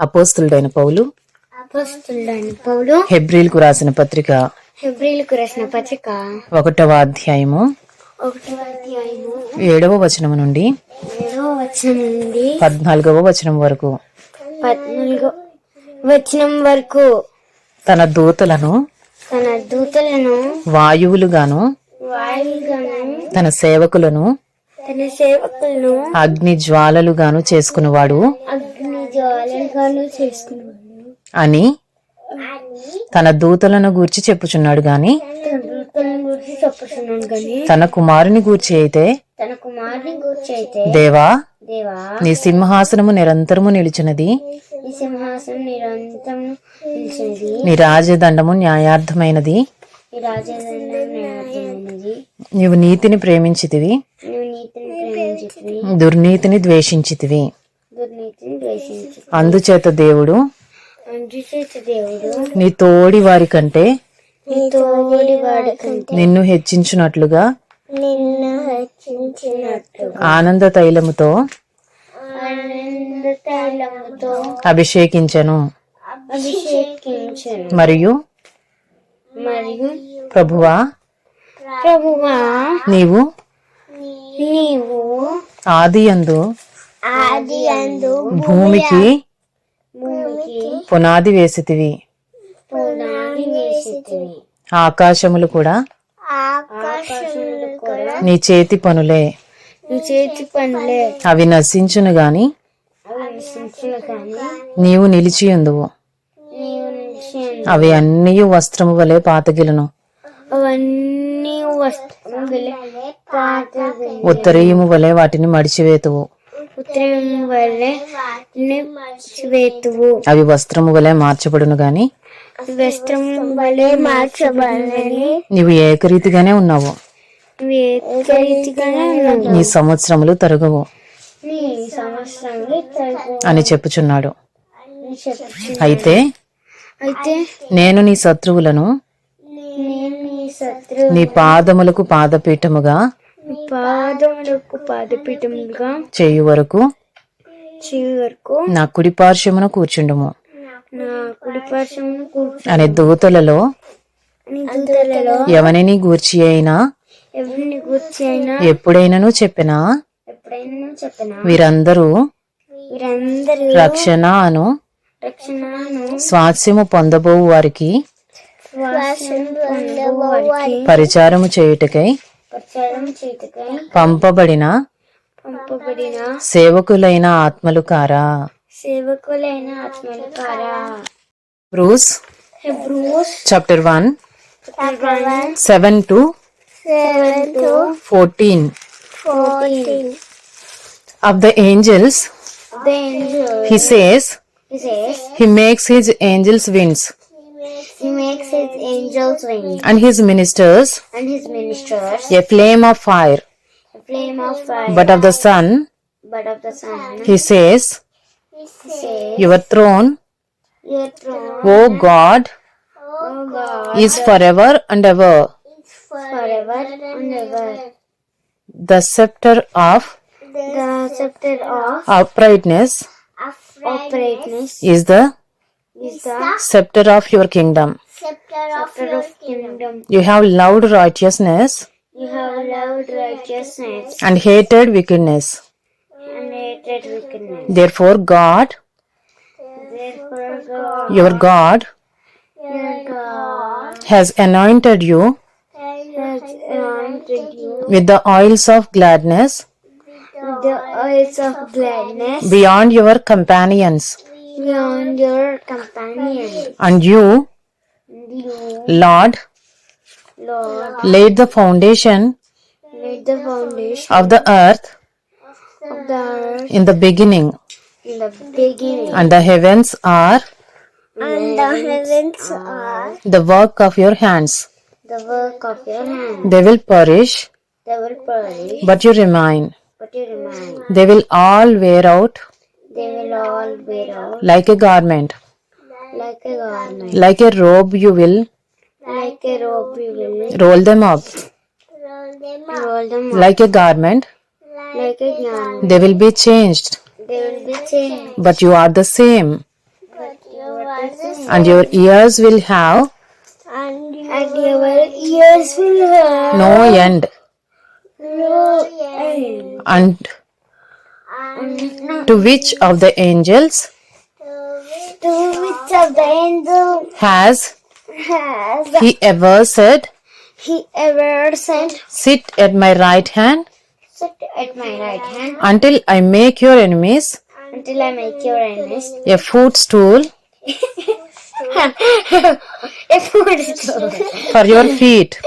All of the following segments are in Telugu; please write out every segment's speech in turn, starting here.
అపోస్తులుడైన పౌలు పౌలు హెబ్రిల్కు రాసిన పత్రిక హెబ్రిలకు రాసిన పత్రిక ఒకటవ అధ్యాయము ఒకటవ అధ్యాయము ఏడవ వచనం నుండి ఏడవ వచనం నుండి పద్నాలుగవ వచనం వరకు. పద్నాలుగో వచనం వరకు తన దూతలను తన దూతలను వాయువులుగాను తన సేవకులను తన సేవకులను అగ్ని జ్వాలలుగాను చేసుకునేవాడు. అగ్ని అని తన దూతలను గూర్చి చెప్పుచున్నాడు గాని తన కుమారుని గూర్చి అయితే దేవా నీ సింహాసనము నిరంతరము నిలిచినది. నీ రాజదండము న్యాయార్థమైనది. నీవు నీతిని ప్రేమించితివి. దుర్నీతిని ద్వేషించితివి. అందుచేత దేవుడు నీ తోడి వారి కంటే నిన్ను హెచ్చించున్నట్లుగా హెచ్చించినట్టు ఆనంద తైలముతో అభిషేకించను. మరియు మరియు ప్రభువా ప్రభువా నీవు నీవు ఆది అందు భూమికి పునాది వేసితివి. ఆకాశములు కూడా నీ చేతి పనులే. నీ చేతి పనులే. అవి నశించును గాని నీవు నిలిచియుందువు నిలిచి అవి అన్నీ వస్త్రము వలె పాతగిలను. ఉత్తరీయము వలె వాటిని మడిచివేతువు. ఉత్తరం అవి వస్త్రము వలె మార్చబడును గాని? వస్త్రం వలె మార్చబడని నీవు ఏకరీతిగానే ఉన్నావు. నీ సంవత్సరములు తరగవు. నీ సంవత్సరంలో తగ్గు అని చెప్పుచున్నాడు. అయితే అయితే నేను నీ శత్రువులను నీ పాదములకు పాదపీఠముగా పాదములకు పాదపీఠములుగా చేయు వరకు చివరి వరకు నా కుడి పార్శ్వమున కూర్చుండుము. నా కుడి పార్శ్వమును అనే దూతలలో దూతలలో ఎవరిని గూర్చి అయినా ఎవరిని గుర్చి అయినా ఎప్పుడైనాను చెప్పినా ఎప్పుడైనా చెప్పినా వీరందరూ వీరందరూ రక్షణ అను స్వాస్యము పొందబోవు వారికి పరిచారము చేయుటకై పంపబడిన? పంపబడిన? సేవకులైన ఆత్మలు కారా? సేవకులైన ఆత్మల కారా? Bruce Hebrews chapter one one seven two fourteen. angels The angel he says he says he makes his angels winds. he makes his angels wings. And his ministers. And his ministers. A flame of fire. A flame of fire. but of the sun. But of the sun. He says he says, your throne Your throne, o god O God, is forever and ever. forever and ever. the scepter of The scepter of uprightness uprightness is the is the scepter of your kingdom scepter of kingdom. you have loved righteousness You have loved righteousness and hated wickedness and hated wickedness. therefore god Therefore, God, your god your God, has anointed you has anointed you with the oils of gladness with the oils of gladness beyond your companions beyond your companions. and you You, lord Lord, laid the foundation laid the foundation of the earth of the earth in the beginning in the beginning. and the heavens are And the heavens are the work of your hands the work of your hand. they will perish They will perish, but you remain but you remain. they will all wear out They will all wear out like a garment like a garment. like a robe you will Like a robe you will roll them up roll them up. like a garment Like a garment. they will be changed They will be changed, but you are the same and your ears will have and, and your ears will have no end. no end. And to which of the angels To which of the angel has has he ever said, he ever said, Sit at my right hand sit at my right hand until I make your enemies until I make your enemies. a footstool a footstool. for your feet?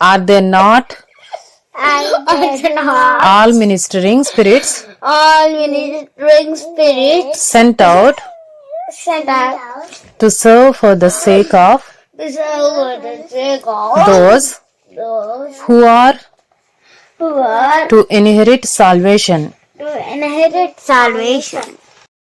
Are they not all ministering spirits. All ministering spirits. Sent out. Sent out. To serve for the sake of to serve for the sake of those those who are who are to inherit salvation? to inherit salvation.